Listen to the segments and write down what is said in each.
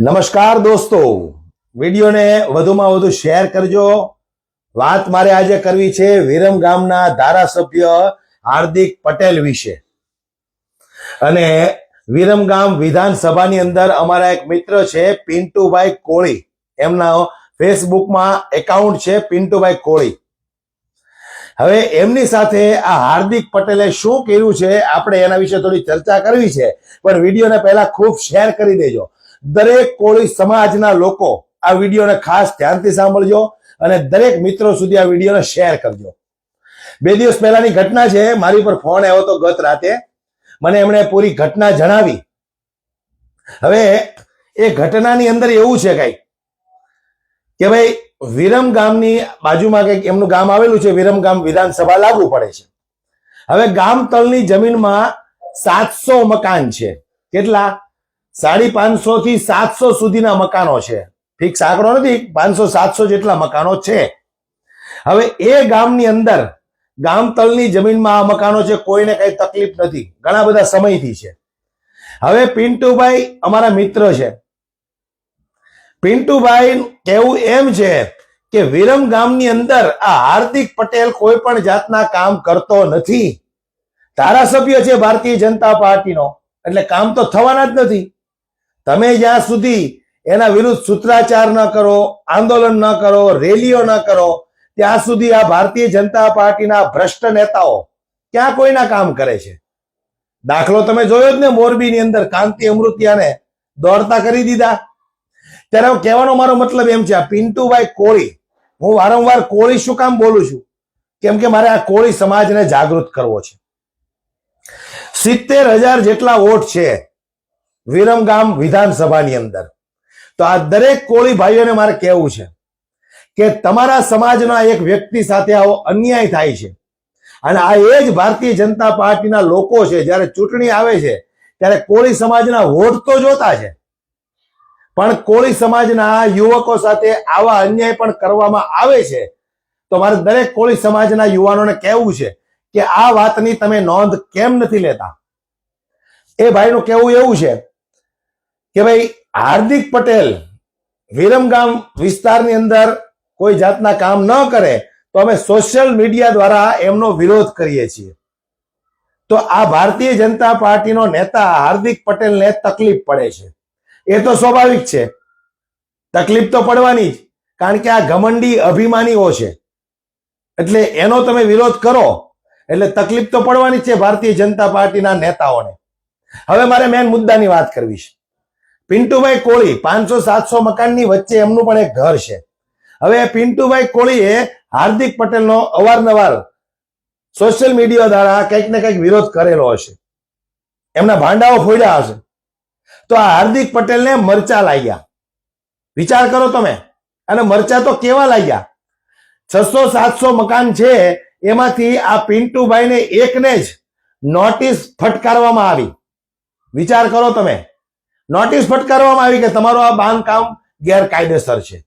નમસ્કાર દોસ્તો. વિડીયોને વધુમાં વધુ શેર કરજો. વાત મારે આજે કરવી છે વિરમ ગામના ધારાસભ્ય હાર્દિક પટેલ વિશે. અને વિરમ ગામ વિધાનસભાની અંદર અમારા એક મિત્ર છે પિન્ટુભાઈ કોળી. એમના ફેસબુકમાં એકાઉન્ટ છે પિન્ટુભાઈ કોળી. હવે એમની સાથે આ હાર્દિક પટેલે શું કર્યું છે, આપણે એના વિશે થોડી ચર્ચા કરવી છે, પણ વિડીયોને પહેલા ખૂબ શેર કરી દેજો. દરેક કોળી સમાજના લોકો આ વિડીયોને ખાસ ધ્યાનથી સાંભળજો અને દરેક મિત્રો સુધી આ વિડીયોને શેર કરજો. બે દિવસ પહેલાની ઘટના છે, મારી પર ફોન આવ્યો હતો ગત રાતે. મને એમણે પૂરી ઘટના જણાવી. હવે એ ઘટનાની અંદર એવું છે કઈ કે ભાઈ, વિરમ ગામની બાજુમાં કંઈક એમનું ગામ આવેલું છે, વિરમ ગામ વિધાનસભા લાગુ પડે છે. હવે ગામ તળની જમીનમાં સાતસો મકાન છે. કેટલા? સાડી પાંચસો થી સાતસો સુધીના મકાનો છે. ફિક્સ આંકડો નથી, પાંચસો સાતસો જેટલા મકાનો છે. હવે એ ગામની અંદર, ગામ તલની જમીનમાં આ મકાનો છે, કોઈને કઈ તકલીફ નથી. ઘણા બધા સમયથી છે. હવે પિન્ટુભાઈ અમારા મિત્ર છે. પિન્ટુભાઈ કેવું એમ છે કે વિરમ ગામની અંદર આ હાર્દિક પટેલ કોઈ પણ જાતના કામ કરતો નથી. ધારાસભ્ય છે ભારતીય જનતા પાર્ટીનો. એટલે કામ તો થવાના જ નથી. તમે જ્યાં સુધી એના વિરુદ્ધ સૂત્રાચાર ન કરો, આંદોલન ન કરો, રેલીઓ ન કરો, ત્યાં સુધી આ ભારતીય જનતા પાર્ટીના ભ્રષ્ટ નેતાઓ ક્યાં કોઈના કામ કરે છે? દાખલો તમે જોયો જ ને મોરબીની અંદર કાંતિ અમૃતિયાને દોડતા કરી દીધા. ત્યારે કહેવાનો મારો મતલબ એમ છે, આ પિન્ટુભાઈ કોળી, હું વારંવાર કોળી શું કામ બોલું છું? કેમ કે મારે આ કોળી સમાજને જાગૃત કરવો છે. સિત્તેર હજાર જેટલા વોટ છે વિરમગામ વિધાનસભાની અંદર. તો આ દરેક કોળી ભાઈઓને મારે કહેવું છે કે તમારા સમાજના એક વ્યક્તિ સાથે આવો અન્યાય થાય છે. અને આ એ જ ભારતીય જનતા પાર્ટીના લોકો છે, જ્યારે ચૂંટણી આવે છે, ત્યારે કોળી સમાજના વોટ તો જોતા છે. પણ કોળી સમાજના યુવકો સાથે આવા અન્યાય પણ કરવામાં આવે છે. તો મારે દરેક કોળી સમાજના યુવાનોને કહેવું છે કે આ વાતની તમે નોંધ કેમ નથી લેતા? એ ભાઈનું કહેવું એવું છે કે ભાઈ, હાર્દિક પટેલ વિરમગામ વિસ્તારની અંદર કોઈ જાતના કામ ન કરે, તો અમે સોશિયલ મીડિયા દ્વારા એમનો વિરોધ કરીએ છીએ. તો આ ભારતીય જનતા પાર્ટીનો નેતા હાર્દિક પટેલને તકલીફ પડે છે. એ તો સ્વાભાવિક છે. તકલીફ તો પડવાની જ, કારણ કે આ ઘમંડી અભિમાનીઓ છે. એટલે એનો તમે વિરોધ કરો, એટલે તકલીફ તો પડવાની જ છે ભારતીય જનતા પાર્ટીના નેતાઓને. હવે મારે મેન મુદ્દાની વાત કરવી છે. પિન્ટુભાઈ કોળી પાંચસો સાતસો મકાનની વચ્ચે એમનું પણ એક ઘર છે. હવે પિન્ટુભાઈ કોળીએ હાર્દિક પટેલનો અવારનવાર સોશિયલ મીડિયા દ્વારા કંઈક ને કંઈક વિરોધ કરેલો હશે. એમના ભાંડાઓ ફોડ્યા હશે. તો આ હાર્દિક પટેલને મરચા લાગ્યા. વિચાર કરો તમે. અને મરચા તો કેવા લાગ્યા? છસો સાતસો મકાન છે, એમાંથી આ પિન્ટુભાઈને એકને જ નોટિસ ફટકારવામાં આવી. વિચાર કરો તમે. નોટિસ ફટકારવામાં આવી કે તમારું આ બાંધકામ ગેરકાયદેસર છે.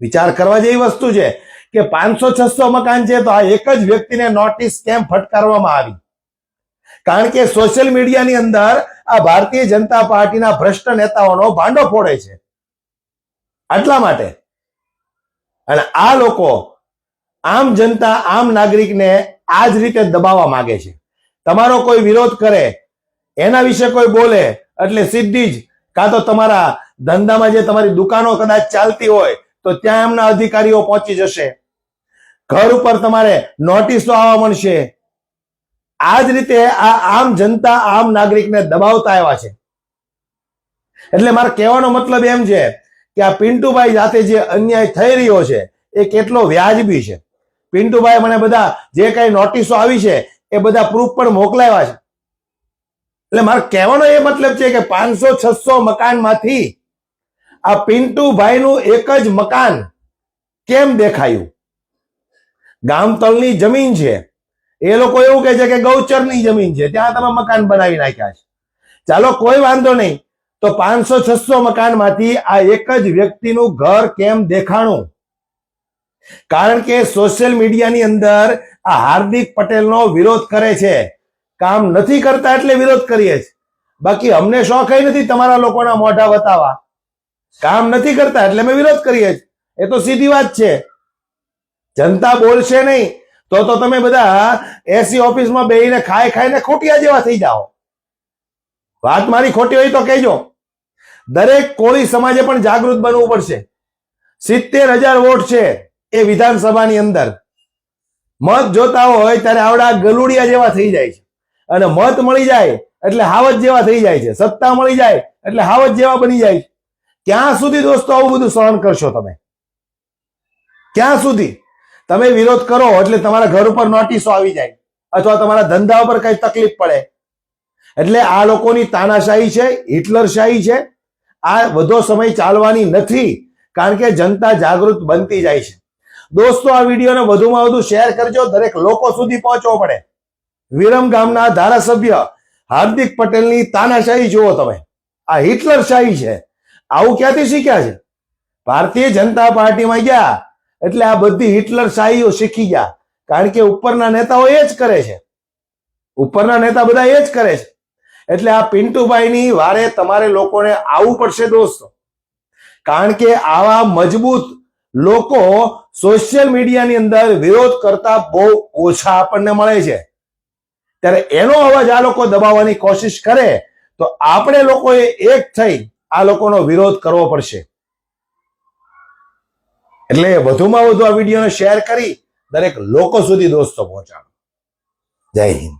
વિચાર કરવા જેવી વસ્તુ છે કે પાંચસો છસો મકાન છે તો આ એક જ વ્યક્તિને નોટિસ કેમ ફટકારવામાં આવી? કારણ કે સોશિયલ મીડિયાની અંદર આ ભારતીય જનતા પાર્ટીના ભ્રષ્ટ નેતાઓનો ભાંડો ફોડે છે. આટલા માટે. અને આ લોકો આમ જનતા, આમ નાગરિકને આ જ રીતે દબાવવા માંગે છે. તમારો કોઈ વિરોધ કરે, એના વિશે કોઈ બોલે એટલે સીધી જ કાં તો તમારા ધંધામાં જે તમારી દુકાનો કદાચ ચાલતી હોય, તો ત્યાં એમના અધિકારીઓ પહોંચી જશે. ઘર ઉપર તમારે નોટિસો આવવા મળશે. આ જ રીતે આ આમ જનતા, આમ નાગરિકને દબાવતા આવ્યા છે. એટલે મારો કહેવાનો મતલબ એમ છે કે આ પિન્ટુભાઈ સાથે જે અન્યાય થઈ રહ્યો છે, એ કેટલો વ્યાજબી છે. પિન્ટુભાઈ મને બધા જે કઈ નોટિસો આવી છે, એ બધા પ્રૂફ પણ મોકલાવ્યા છે. એટલે મારે કહેવાનો એ મતલબ છે કે પાંચસો, છસો મકાનમાંથી આ પિન્ટુભાઈનું એક જ મકાન કેમ દેખાયું? ગામતળની જમીન છે. એ લોકો એવું કહે છે કે ગૌચરની જમીન છે. ત્યાં તમે મકાન બનાવી નાખ્યા છે. ચાલો, કોઈ વાંધો નહીં. તો પાંચસો, છસો મકાનમાંથી આ એક જ વ્યક્તિનું ઘર કેમ દેખાણું? કારણ કે સોશિયલ મીડિયાની અંદર આ હાર્દિક પટેલનો વિરોધ કરે છે. કામ નથી કરતા એટલે વિરોધ કરીએ છીએ. બાકી અમને શોખ નથી તમારા લોકોના મોઢા બતાવવા. કામ નથી કરતા એટલે અમે વિરોધ કરીએ છીએ. એ તો સીધી વાત છે. જનતા બોલશે નહીં, તો તો તમે બધા એસી ઓફિસમાં બેહીને ખાઈ ખાઈને ખોટિયા જેવા થઈ જાઓ. વાત મારી ખોટી હોય તો કહેજો. દરેક કોળી સમાજે પણ જાગૃત બનવું પડશે. સિત્તેર હજાર વોટ છે એ વિધાનસભાની અંદર. મત જોતા હોય ત્યારે આવડા ગલુડિયા જેવા થઈ જાય છે. અને મત મળી જાય એટલે હાવત જેવા થઈ જાય છે. સત્તા મળી જાય એટલે હાવત જેવા બની જાય ક્યાં સુધી દોસ્તો આવું બધું સહન કરશો તમે? ક્યાં સુધી? તમે વિરોધ કરો એટલે તમારા ઘર ઉપર નોટિસો આવી જાય. અથવા તમારા ધંધા ઉપર કઈ તકલીફ પડે. એટલે આ લોકોની તાનાશાહી છે, હિટલરશાહી છે. આ વધો સમય ચાલવાની નથી, કારણ કે જનતા જાગૃત બનતી જાય છે. દોસ્તો, આ વિડીયોને વધુમાં વધુ શેર કરજો. દરેક લોકો સુધી પહોંચવો પડે. વિરમ ગામના ધારાસભ્ય હાર્દિક પટેલની તાનાશાહી જુઓ તમે. આ હિટલર શાહી છે. આવું ક્યાંથી શીખ્યા છે? ભારતીય જનતા પાર્ટીમાં ગયા એટલે આ બધી હિટલર શાહીઓ શીખી ગયા. કારણ કે ઉપરના નેતાઓ એ જ કરે છે. ઉપરના નેતા બધા એ જ કરે છે. એટલે આ પિન્ટુભાઈની વારે તમારે લોકોને આવવું પડશે દોસ્તો. કારણ કે આવા મજબૂત લોકો સોશિયલ મીડિયાની અંદર વિરોધ કરતા બહુ ઓછા આપણને મળે છે. ત્યારે એનો અવાજ આ લોકો દબાવવાની કોશિશ કરે, તો આપણે લોકોએ એક થઈ આ લોકોનો વિરોધ કરવો પડશે. એટલે વધુમાં વધુ આ વિડીયોને શેર કરી દરેક લોકો સુધી દોસ્તો પહોંચાડો. જય હિન્દ.